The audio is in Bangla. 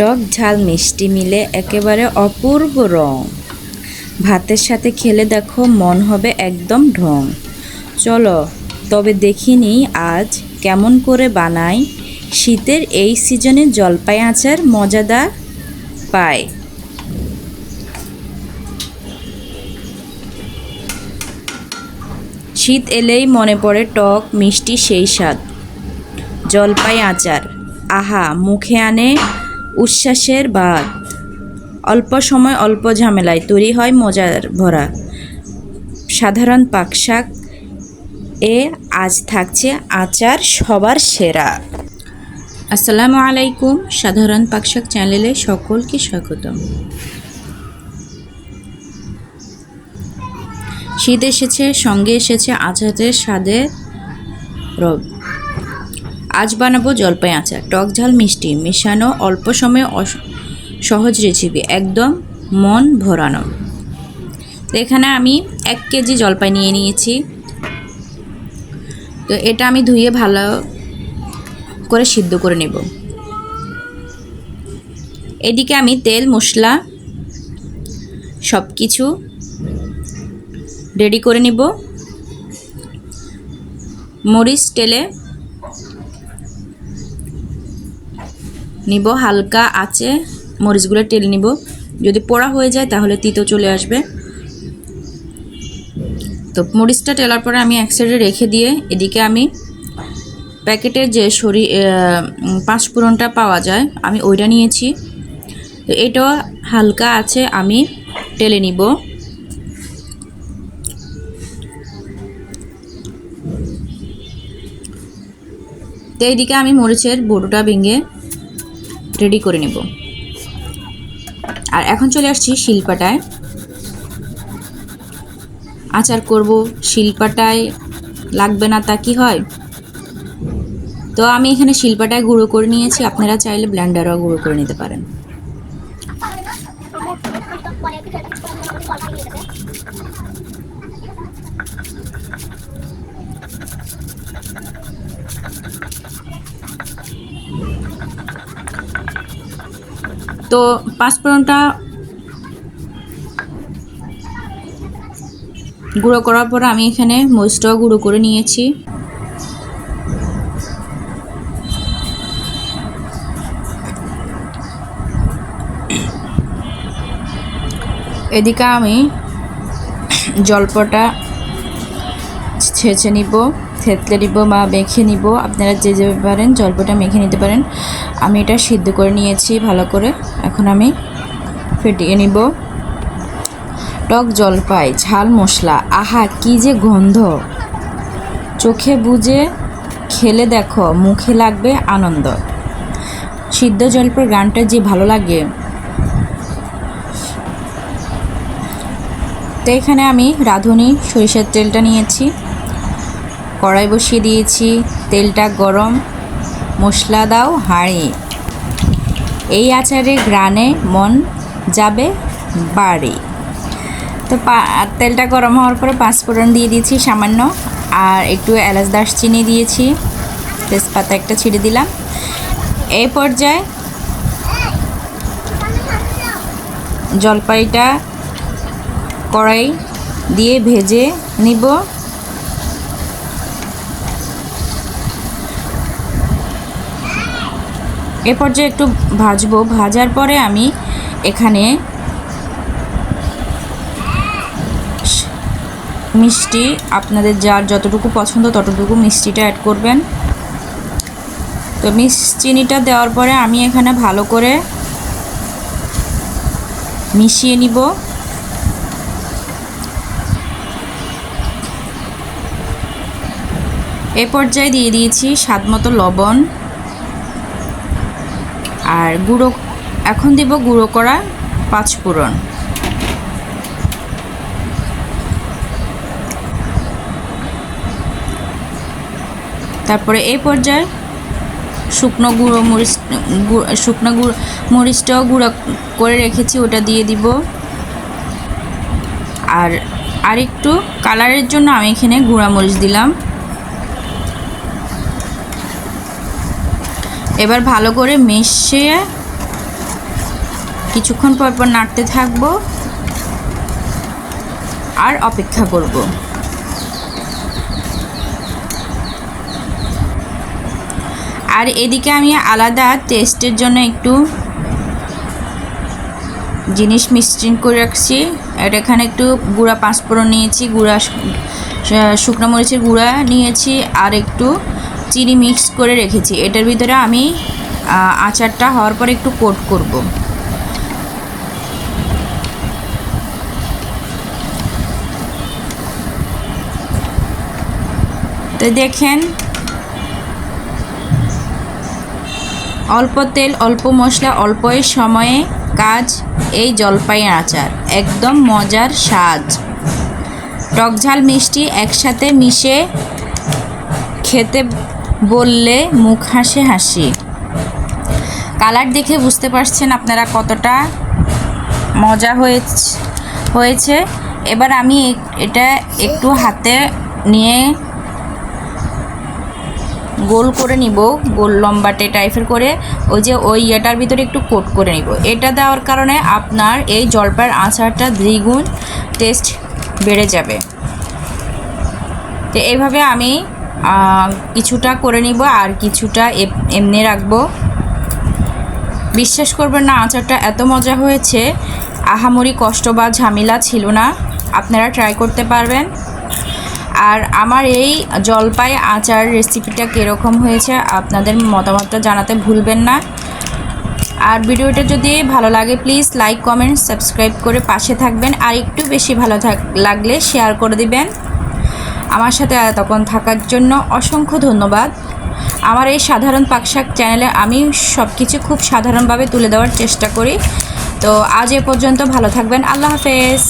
টক ঝাল মিষ্টি মিলে একেবারে অপূর্ব রং। ভাতের সাথে খেলে দেখো মন হবে একদম ঢং। চলো, তবে দেখিনি আজ কেমন করে বানাই শীতের এই সিজনে জলপাই আচার মজাদার পায়। শীত এলেই মনে পড়ে টক, মিষ্টি, সেই স্বাদ। জলপাই আচার আহা, মুখে আনে উচ্ছ্বাসের বাদ। অল্প সময় অল্প ঝামেলায় তৈরি হয় মজার ভরা। সাধারণ পাকশাক এ আজ থাকছে আচার সবার সেরা। আসসালামু আলাইকুম, সাধারণ পাকশাক চ্যানেলে সকলকে স্বাগতম। শীত এসেছে, সঙ্গে এসেছে আচারের স্বাদের রব। আজ বানাবো জলপাই আচার। টক ঝাল মিষ্টি। মেশানো অল্প সময়ে সহজ রেসিপি একদম মন ভরানো। এখানে আমি এক কেজি জলপাই নিয়ে নিয়েছি। তো এটা আমি ধুয়ে ভালো করে সিদ্ধ করে নেব। এদিকে আমি তেল, মশলা সব কিছু রেডি করে নিব। মরিচ, তেলে নিব, হালকা আছে মরিচগুলো তেল নিব। যদি পোড়া হয়ে যায় তাহলে তিতো চলে আসবে। তো মরিচটা টেলার পরে আমি এক সাইডে রেখে দিয়ে এদিকে আমি প্যাকেটের যে শরীর পাঁচফোড়নটা পাওয়া যায়, আমি ওইটা নিয়েছি। তো এটা হালকা আছে আমি টেলে নিব। তো এইদিকে আমি মরিচের বড়োটা ভেঙে রেডি করে নেব। আর এখন চলে আসছি শিলপাটায়। আচার করব, শিলপাটায় লাগবে না তা কি হয়? তো আমি এখানে শিলপাটায় গুঁড়ো করে নিয়েছি, আপনারা চাইলে ব্ল্যান্ডারও গুঁড়ো করে নিতে পারেন। তো পাঁচফোড়নটা গুঁড়ো করার পর আমি এখানে মরিচটাও গুঁড়ো করে নিয়েছি। এদিকে আমি জলপটা ছেঁচে নিব। থেতলে নিব বা মেখে নিব। আপনারা যে যে পারেন জলপটা মেখে নিতে পারেন। আমি এটা সিদ্ধ করে নিয়েছি ভালো করে। এখন আমি ফেটিয়ে নিব। টক জলপাই, ঝাল মশলা, আহা কি যে গন্ধ! চোখে বুঝে খেলে দেখো, মুখে লাগবে আনন্দ। সিদ্ধ জলপাই গানটা যে ভালো লাগে। তো এখানে আমি রাঁধুনি, সরিষার তেলটা নিয়েছি। কড়াই বসিয়ে দিয়েছি। তেলটা গরম। মশলা দাও, হাঁড়ি। এই আচারে গ্রানে মন যাবে বাড়ি। তো তেলটা গরম হওয়ার পরে পাঁচফোড়ন দিয়ে দিয়েছি সামান্য। আর একটু এলাচ দারচিনি দিয়েছি। তেজপাতা একটা ছিঁড়ে দিলাম। এই পর্যায়ে জলপাইটা কড়াই দিয়ে ভেজে নিব। এ পর্যায়ে একটু ভাজবো, ভাজার পরে আমি এখানে মিষ্টি, আপনাদের যার যতটুকু পছন্দ ততটুকু মিষ্টিটা অ্যাড করবেন। তো মিস চিনিটা দেওয়ার পরে আমি এখানে ভালো করে মিশিয়ে নিব। এ পর্যায়ে দিয়ে দিয়েছি স্বাদ মতো লবণ। আর গুঁড়ো, এখন দিব গুঁড়ো করা পাঁচফোড়ন তারপরে এই পর্যায়ে শুকনো গুঁড়ো মরিচ শুকনো গুঁড়ো মরিচটাও গুঁড়ো করে রেখেছি, ওটা দিয়ে দিব। আর আরেকটু কালারের জন্য আমি এখানে গুঁড়া মরিচ দিলাম। এবার ভালো করে মিশিয়ে কিছুক্ষণ পর পর নাড়তে থাকব আর অপেক্ষা করব। আর এদিকে আমি আলাদা টেস্টের জন্য একটু জিনিস মিক্সিং করে রাখছি। এটা এখানে একটু গুঁড়া পাঁচফোড়ন নিয়েছি, গুঁড়া শুকনো মরিচের গুঁড়া নিয়েছি আর একটু চিনি মিক্স করে রেখেছি। এটার ভিতরে আমি আচারটা হওয়ার পর একটু কোট করব। তো দেখেন, অল্প তেল, অল্প মশলা অল্প সময়ে কাজ এই জলপাই আচার। একদম মজার স্বাদ। টকঝাল মিষ্টি একসাথে মিশে খেতে বললে মুখ হাসে হাসি। কালার দেখে বুঝতে পারছেন আপনারা কতটা মজা হয়েছে এবার আমি এটা একটু হাতে নিয়ে গোল করে নিব, গোল লম্বাটে টাইপের করে। ওই যে ওই ইয়েটার ভিতরে একটু কোট করে নিব। এটা দেওয়ার কারণে আপনার এই জলপাইয়ের আচারটা দ্বিগুণ টেস্ট বেড়ে যাবে। তো এইভাবে আমি কিছুটা করে নিব আর কিছুটা এমনি রাখব। বিশ্বাস করবেন না, আচারটা এত মজা হয়েছে। আহামরি কষ্ট বা ঝামেলা ছিল না। আপনারা ট্রাই করতে পারবেন। আর আমার এই জলপাই আচার রেসিপিটা কীরকম হয়েছে, আপনাদের মতামতটা জানাতে ভুলবেন না। আর ভিডিওটা যদি ভালো লাগে প্লিজ লাইক কমেন্ট সাবস্ক্রাইব করে পাশে থাকবেন। আর একটু বেশি ভালো থাক, লাগলে শেয়ার করে দিবেন। আমার সাথে তখন থাকার জন্য অসংখ্য ধন্যবাদ। আমার এই সাধারণ পাকশাক চ্যানেলে আমি সব কিছু খুব সাধারণভাবে তুলে দেওয়ার চেষ্টা করি। তো আজ এ পর্যন্ত ভালো থাকবেন। আল্লাহ হাফেজ।